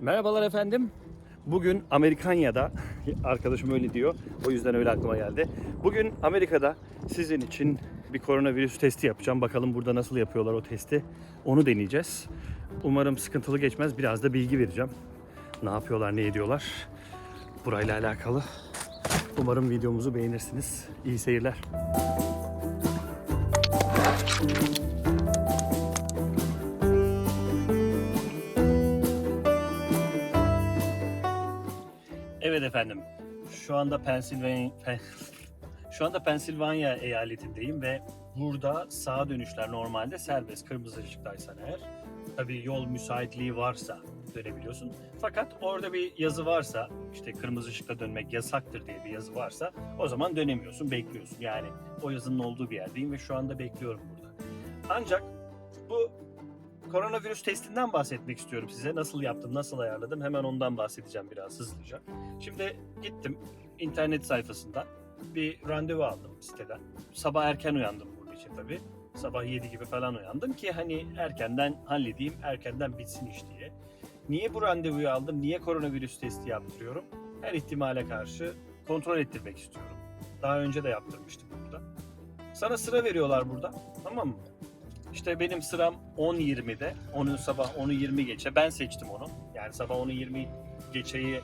Merhabalar efendim. Bugün Amerikanya'da, arkadaşım öyle diyor, o yüzden öyle aklıma geldi. Bugün Amerika'da sizin için bir koronavirüs testi yapacağım. Bakalım burada nasıl yapıyorlar o testi. Onu deneyeceğiz. Umarım sıkıntılı geçmez. Biraz da bilgi vereceğim. Ne yapıyorlar, ne ediyorlar. Burayla alakalı. Umarım videomuzu beğenirsiniz. İyi seyirler. Efendim. Şu anda Pensilvanya Pen- şu anda Pensilvanya eyaletindeyim ve burada sağa dönüşler normalde serbest kırmızı ışıktaysan eğer. Tabii yol müsaitliği varsa dönebiliyorsun. Fakat orada bir yazı varsa işte kırmızı ışıkta dönmek yasaktır diye bir yazı varsa o zaman dönemiyorsun, bekliyorsun. Yani o yazının olduğu bir yerdeyim ve şu anda bekliyorum burada. Ancak bu koronavirüs testinden bahsetmek istiyorum size. Nasıl yaptım, nasıl ayarladım hemen ondan bahsedeceğim biraz hızlıca. Şimdi gittim internet sayfasından bir randevu aldım siteden. Sabah erken uyandım bunun için tabii. Sabah 7 gibi falan uyandım ki hani erkenden halledeyim, erkenden bitsin iş diye. Niye bu randevuyu aldım, niye koronavirüs testi yaptırıyorum? Her ihtimale karşı kontrol ettirmek istiyorum. Daha önce de yaptırmıştık burada. Sana sıra veriyorlar burada, tamam mı? İşte benim sıram 10.20'de. Onun sabah 10'u 20 geçe. Ben seçtim onu. Yani sabah 10'u 20 geçeyi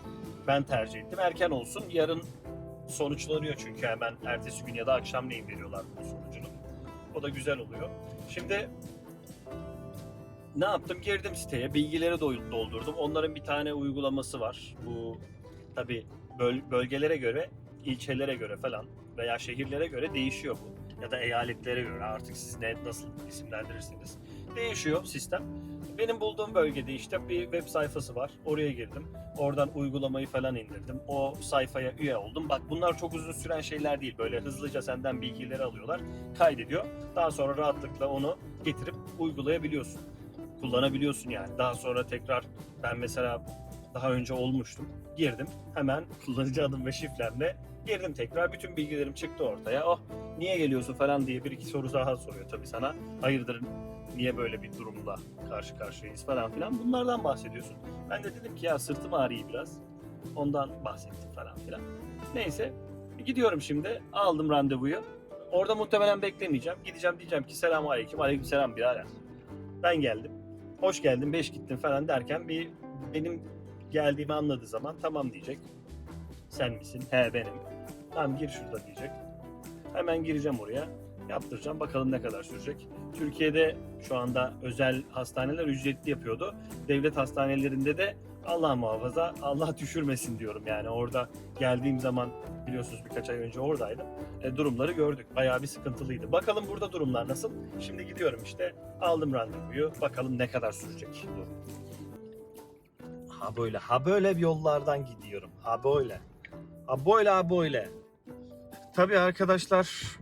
ben tercih ettim. Erken olsun. Yarın sonuçlanıyor çünkü hemen ertesi gün ya da akşamleyin veriyorlar bu sonucunu. O da güzel oluyor. Şimdi ne yaptım? Girdim siteye. Bilgileri doldurdum. Onların bir tane uygulaması var. Bu tabi bölgelere göre, ilçelere göre falan veya şehirlere göre değişiyor bu. Ya da eyaletlere göre artık siz ne nasıl isimlendirirseniz. Değişiyor sistem. Benim bulduğum bölgede işte bir web sayfası var. Oraya girdim. Oradan uygulamayı falan indirdim. O sayfaya üye oldum. Bak bunlar çok uzun süren şeyler değil. Böyle hızlıca senden bilgileri alıyorlar. Kaydediyor. Daha sonra rahatlıkla onu getirip uygulayabiliyorsun. Kullanabiliyorsun yani. Daha sonra tekrar ben mesela daha önce olmuştum. Girdim. Hemen kullanıcı adım ve şifremle girdim tekrar. Bütün bilgilerim çıktı ortaya. Oh niye geliyorsun falan diye bir iki soru daha soruyor tabii sana. Hayırdır niye böyle bir durumla karşı karşıyayız falan filan. Bunlardan bahsediyorsun. Ben de dedim ki ya sırtım ağrıyor biraz. Ondan bahsettim falan filan. Neyse gidiyorum şimdi. Aldım randevuyu. Orada muhtemelen beklemeyeceğim. Gideceğim diyeceğim ki selamun aleyküm. Aleyküm selam birader. Ben geldim. Hoş geldin, beş gittin falan derken bir benim geldiğimi anladığı zaman tamam diyecek. Sen misin? He benim. Tamam gir şurada diyecek. Hemen gireceğim oraya. Yaptıracağım. Bakalım ne kadar sürecek. Türkiye'de şu anda özel hastaneler ücretli yapıyordu. Devlet hastanelerinde de Allah muhafaza, Allah düşürmesin diyorum yani. Orada geldiğim zaman biliyorsunuz birkaç ay önce oradaydım. E, durumları gördük. Bayağı bir sıkıntılıydı. Bakalım burada durumlar nasıl? Şimdi gidiyorum işte. Aldım randevuyu. Bakalım ne kadar sürecek durum. Ha böyle, ha böyle bir yollardan gidiyorum. Ha böyle. Ha böyle. Tabii arkadaşlar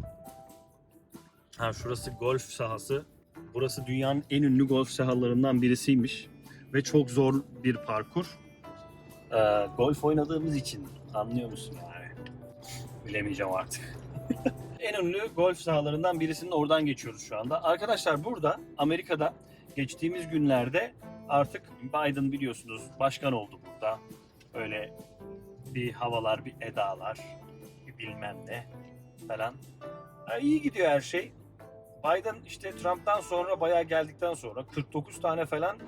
Ha şurası golf sahası. Burası dünyanın en ünlü golf sahalarından birisiymiş. Ve çok zor bir parkur. Ee, golf oynadığımız için anlıyor musun yani? Bilemeyeceğim artık. en ünlü golf sahalarından birisinin oradan geçiyoruz şu anda. Arkadaşlar burada Amerika'da geçtiğimiz günlerde artık Biden biliyorsunuz başkan oldu burada. Öyle bir havalar, bir edalar, bir bilmem ne falan. Ha, iyi gidiyor her şey. Biden işte Trump'tan sonra bayağı geldikten sonra 49 tane falan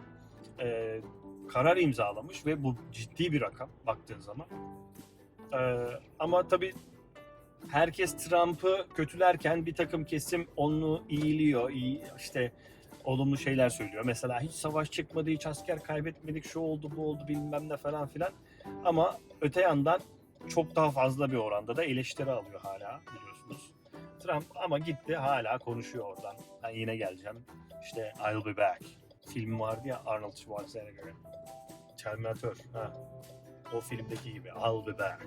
e, karar imzalamış ve bu ciddi bir rakam baktığın zaman. E, ama tabii herkes Trump'ı kötülerken bir takım kesim onu iyiliyor, iyi işte olumlu şeyler söylüyor. Mesela hiç savaş çıkmadı, hiç asker kaybetmedik, şu oldu, bu oldu bilmem ne falan filan. Ama öte yandan çok daha fazla bir oranda da eleştiri alıyor hala biliyorsunuz. Trump ama gitti hala konuşuyor oradan. Ben yine geleceğim. İşte I'll be back. Film vardı ya Arnold Schwarzenegger'in. Terminator. Ha. O filmdeki gibi I'll be back.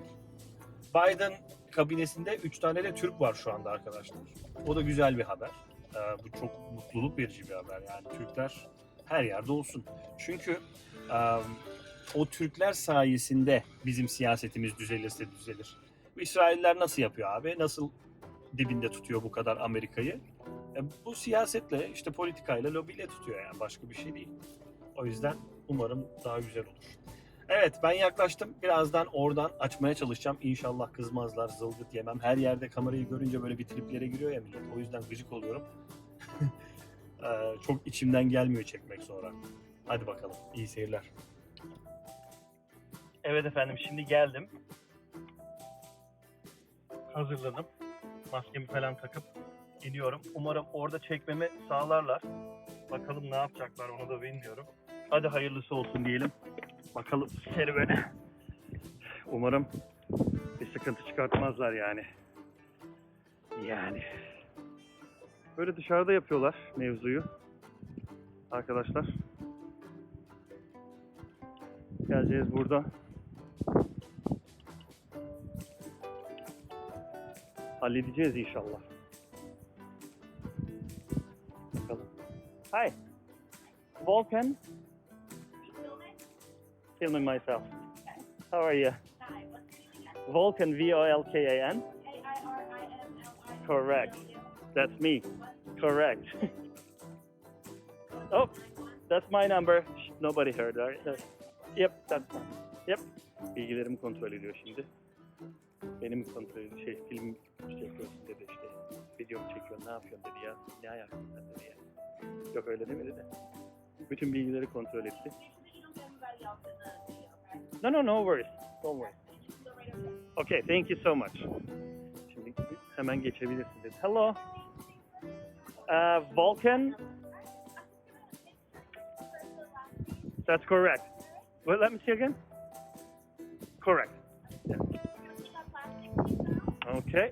Biden kabinesinde 3 tane de Türk var şu anda arkadaşlar. O da güzel bir haber. Ee, bu çok mutluluk verici bir haber. Yani Türkler her yerde olsun. Çünkü um, o Türkler sayesinde bizim siyasetimiz düzelirse düzelir. İsrailler nasıl yapıyor abi? Nasıl dibinde tutuyor bu kadar Amerika'yı? E, bu siyasetle, işte politikayla, lobiyle tutuyor yani başka bir şey değil. O yüzden Umarım daha güzel olur. Evet ben yaklaştım. Birazdan oradan açmaya çalışacağım. İnşallah kızmazlar, zılgıt yemem. Her yerde kamerayı görünce böyle bir triplere giriyor ya millet. O yüzden gıcık oluyorum. Ee, çok içimden gelmiyor çekmek sonra. Hadi bakalım. İyi seyirler. Evet efendim şimdi geldim. Hazırlanıp maskemi falan takıp gidiyorum. Umarım orada çekmemi sağlarlar. Bakalım ne yapacaklar onu da bilmiyorum. Hadi hayırlısı olsun diyelim. Bakalım serüvene. Umarım bir sıkıntı çıkartmazlar yani. Yani. Böyle dışarıda yapıyorlar mevzuyu. Arkadaşlar. Geleceğiz burada. Halledeceğiz inşallah. Bakalım. Hi. Volkan. Filming myself. How are you? Volkan, V-O-L-K-A-N. Correct. That's me. Correct. oh, that's my number. Nobody heard, right? Uh, Yep, that's mine. Yep. Bilgilerimi kontrol ediyor şimdi. Benim kontrol ediyor. Şey, film. Ne dedi ya. Ne dedi ya. Yok öyle demedi de. Bütün bilgileri kontrol etti. No, no, no worries. Don't worry. Okay, thank you so much. Şimdi hemen. Hello. Uh, Vulcan. That's correct. Well, let me see again. Correct. Yeah. Okay.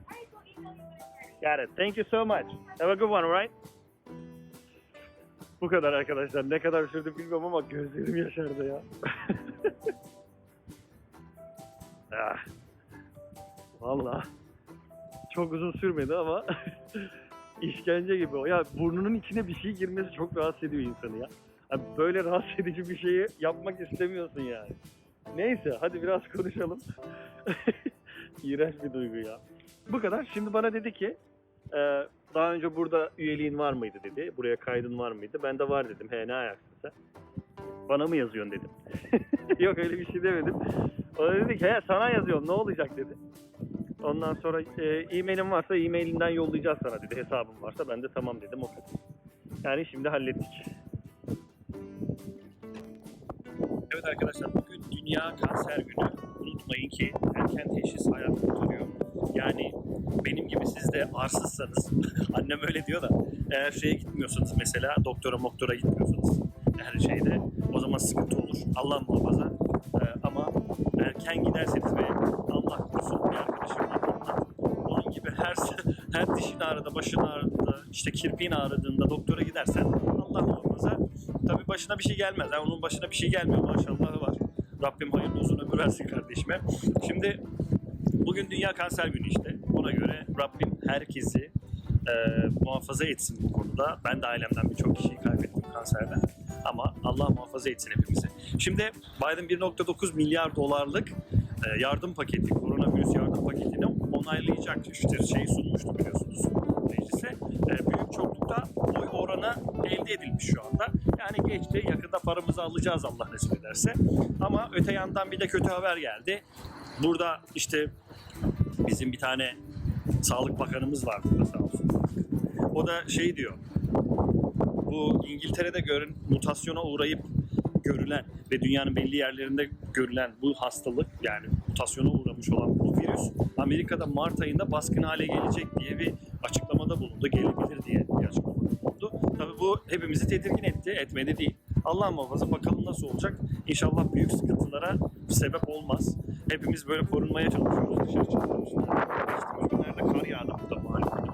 Got it. Thank you so much. Have a good one, alright? Bu kadar arkadaşlar. Ne kadar sürdü bilmiyorum ama gözlerim yaşardı ya. ah. Valla. Çok uzun sürmedi ama işkence gibi o. Ya burnunun içine bir şey girmesi çok rahatsız ediyor insanı ya. Abi böyle rahatsız edici bir şeyi yapmak istemiyorsun yani. Neyse hadi biraz konuşalım. İğrenç bir duygu ya. Bu kadar. Şimdi bana dedi ki ee, daha önce burada üyeliğin var mıydı dedi. Buraya kaydın var mıydı? Ben de var dedim. He ne ayaksın sen? Bana mı yazıyorsun dedim. Yok öyle bir şey demedim. O da dedi ki he sana yazıyorum ne olacak dedi. Ondan sonra e, e-mailim varsa e-mailinden yollayacağız sana dedi. Hesabım varsa ben de tamam dedim o. Yani şimdi hallettik. Evet arkadaşlar bugün Dünya Kanser Günü. Unutmayın ki erken teşhis hayat kurtarıyor. Yani benim gibi siz de arsızsanız, annem öyle diyor da eğer şeye gitmiyorsanız mesela doktora moktora gitmiyorsanız her şeyde o zaman sıkıntı olur. Allah muhafaza. Ee, ama erken giderseniz ve Allah korusun bir arkadaşım var ondan. Onun gibi her her dişin ağrıda, başın ağrıdığında, işte kirpiğin ağrıdığında doktora gidersen Allah muhafaza tabii başına bir şey gelmez. Yani onun başına bir şey gelmiyor maşallah var. Rabbim hayırlı uzun ömür versin kardeşime. Şimdi bugün Dünya Kanser Günü işte. Ona göre Rabbim herkesi e, muhafaza etsin bu konuda. Ben de ailemden birçok kişiyi kaybettim kanserden. Ama Allah muhafaza etsin hepimizi. Şimdi Biden 1.9 milyar dolarlık e, yardım paketi, koronavirüs yardım paketini onaylayacak işte şey sunmuştu biliyorsunuz meclise. E, büyük çoklukta oy oranı elde edilmiş şu anda. Yani geçti. Yakında paramızı alacağız Allah nasip ederse. Ama öte yandan bir de kötü haber geldi. Burada işte bizim bir tane Sağlık Bakanımız var burada sağ olsun. O da şey diyor. Bu İngiltere'de görün mutasyona uğrayıp görülen ve dünyanın belli yerlerinde görülen bu hastalık yani mutasyona uğramış olan bu virüs Amerika'da Mart ayında baskın hale gelecek diye bir açıklamada bulundu. Gelebilir diye bir açıklamada bulundu. Tabii bu hepimizi tedirgin etti, etmedi değil. Allah muhafaza bakalım nasıl olacak. İnşallah büyük sıkıntılara sebep olmaz. Hepimiz böyle korunmaya çalışıyoruz. Dışarı çıkıyoruz. Geçtiğimiz günlerde kar yağdı burada malum.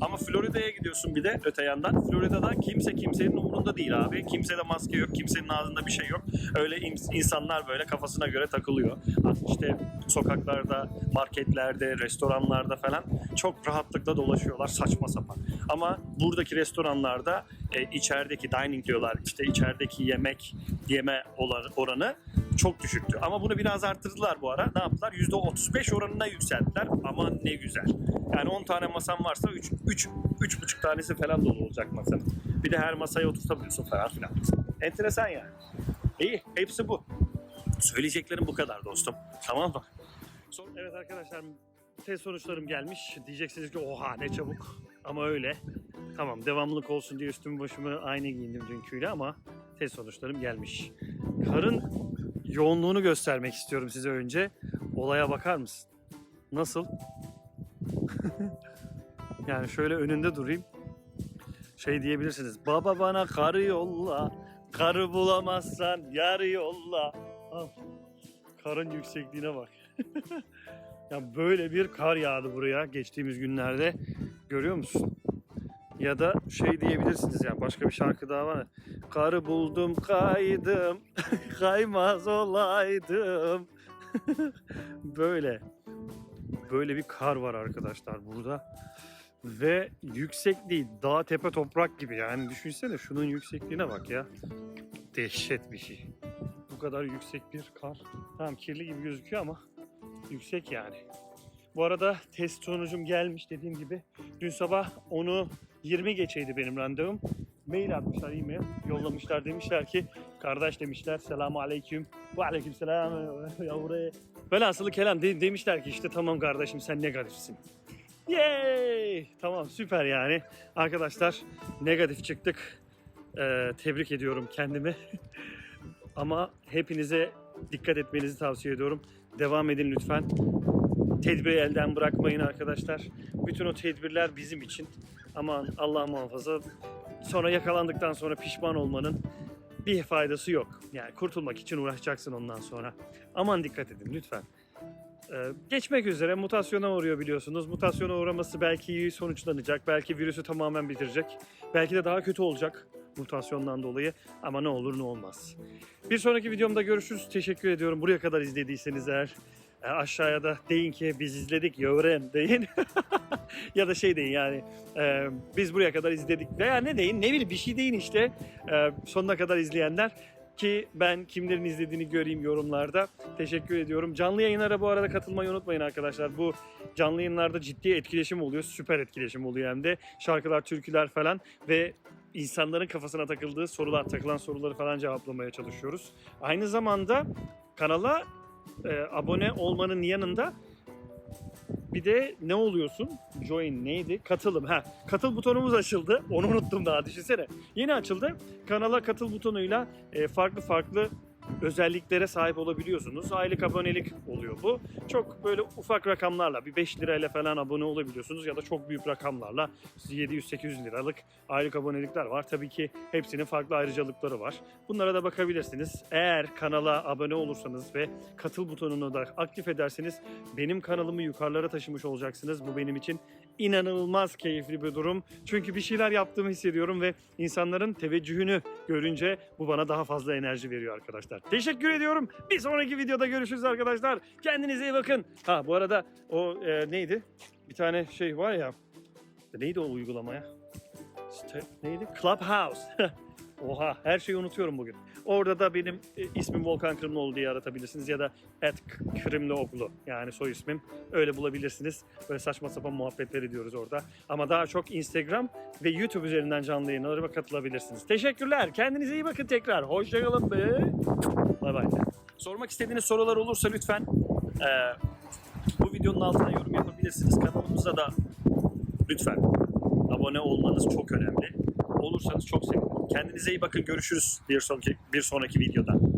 Ama Florida'ya gidiyorsun bir de öte yandan. Florida'da kimse kimsenin umurunda değil abi. Kimsede maske yok, kimsenin ağzında bir şey yok. Öyle ins- insanlar böyle kafasına göre takılıyor. İşte sokaklarda, marketlerde, restoranlarda falan çok rahatlıkla dolaşıyorlar saçma sapan. Ama buradaki restoranlarda e, içerideki dining diyorlar işte içerideki yemek yeme oran- oranı çok düşüktü. Ama bunu biraz arttırdılar bu ara. Ne yaptılar? %35 oranına yükselttiler. Aman ne güzel. Yani 10 tane masam varsa 3 3 3,5 tanesi falan dolu olacak masanın. Bir de her masaya oturtabiliyorsun falan filan. Enteresan yani. İyi, hepsi bu. Söyleyeceklerim bu kadar dostum. Tamam mı? Son, evet arkadaşlar test sonuçlarım gelmiş. Diyeceksiniz ki oha ne çabuk. Ama öyle. Tamam devamlılık olsun diye üstümü başımı aynı giyindim dünküyle ama test sonuçlarım gelmiş. Karın yoğunluğunu göstermek istiyorum size önce. Olaya bakar mısın? Nasıl? yani şöyle önünde durayım. Şey diyebilirsiniz. Baba bana karı yolla. Karı bulamazsan yarı yolla. Al. Karın yüksekliğine bak. ya böyle bir kar yağdı buraya geçtiğimiz günlerde. Görüyor musun? Ya da şey diyebilirsiniz yani başka bir şarkı daha var. Karı buldum kaydım. Kaymaz olaydım. böyle. Böyle bir kar var arkadaşlar burada. Ve yüksek değil. Dağ tepe toprak gibi yani düşünsene şunun yüksekliğine bak ya. Dehşet bir şey. Bu kadar yüksek bir kar. Tamam kirli gibi gözüküyor ama yüksek yani. Bu arada test sonucum gelmiş dediğim gibi. Dün sabah onu 20 geçeydi benim randevum. Mail atmışlar, e-mail yollamışlar. Demişler ki kardeş demişler selamu aleyküm. Ve aleyküm selam ya buraya. Velhasılı kelam de- demişler ki işte tamam kardeşim sen negatifsin. Yay! Tamam süper yani. Arkadaşlar negatif çıktık. Ee, tebrik ediyorum kendimi. Ama hepinize dikkat etmenizi tavsiye ediyorum. Devam edin lütfen. Tedbiri elden bırakmayın arkadaşlar. Bütün o tedbirler bizim için. Aman Allah muhafaza. Sonra yakalandıktan sonra pişman olmanın bir faydası yok. Yani kurtulmak için uğraşacaksın ondan sonra. Aman dikkat edin lütfen. Ee, geçmek üzere mutasyona uğruyor biliyorsunuz. Mutasyona uğraması belki iyi sonuçlanacak. Belki virüsü tamamen bitirecek. Belki de daha kötü olacak mutasyondan dolayı. Ama ne olur ne olmaz. Bir sonraki videomda görüşürüz. Teşekkür ediyorum. Buraya kadar izlediyseniz eğer e, aşağıya da deyin ki biz izledik yavrum deyin. ya da şey deyin yani e, biz buraya kadar izledik veya ne deyin ne bileyim bir şey deyin işte e, sonuna kadar izleyenler ki ben kimlerin izlediğini göreyim yorumlarda. Teşekkür ediyorum. Canlı yayınlara bu arada katılmayı unutmayın arkadaşlar. Bu canlı yayınlarda ciddi etkileşim oluyor. Süper etkileşim oluyor hem de. Şarkılar, türküler falan ve insanların kafasına takıldığı sorular, takılan soruları falan cevaplamaya çalışıyoruz. Aynı zamanda kanala e, abone olmanın yanında bir de ne oluyorsun? Join neydi? Katılım. Ha, katıl butonumuz açıldı. Onu unuttum daha düşünsene. Yeni açıldı. Kanala katıl butonuyla e, farklı farklı özelliklere sahip olabiliyorsunuz. Aylık abonelik oluyor bu. Çok böyle ufak rakamlarla bir 5 lirayla falan abone olabiliyorsunuz ya da çok büyük rakamlarla 700-800 liralık aylık abonelikler var. Tabii ki hepsinin farklı ayrıcalıkları var. Bunlara da bakabilirsiniz. Eğer kanala abone olursanız ve katıl butonunu da aktif ederseniz benim kanalımı yukarılara taşımış olacaksınız. Bu benim için inanılmaz keyifli bir durum. Çünkü bir şeyler yaptığımı hissediyorum ve insanların teveccühünü görünce bu bana daha fazla enerji veriyor arkadaşlar. Teşekkür ediyorum. Bir sonraki videoda görüşürüz arkadaşlar. Kendinize iyi bakın. Ha bu arada o e, neydi? Bir tane şey var ya. Neydi o uygulamaya? Neydi? Clubhouse. Oha her şeyi unutuyorum bugün. Orada da benim e, ismim Volkan Kırımlıoğlu diye aratabilirsiniz ya da et Kırımlıoğlu yani soy ismim. Öyle bulabilirsiniz. Böyle saçma sapan muhabbetler ediyoruz orada. Ama daha çok Instagram ve YouTube üzerinden canlı yayınlara katılabilirsiniz. Teşekkürler. Kendinize iyi bakın tekrar. Hoşçakalın. Bay bay. Sormak istediğiniz sorular olursa lütfen e, bu videonun altına yorum yapabilirsiniz. Kanalımıza da lütfen abone olmanız çok önemli. Olursanız çok sevinirim. Kendinize iyi bakın. Görüşürüz bir sonraki, bir sonraki videoda.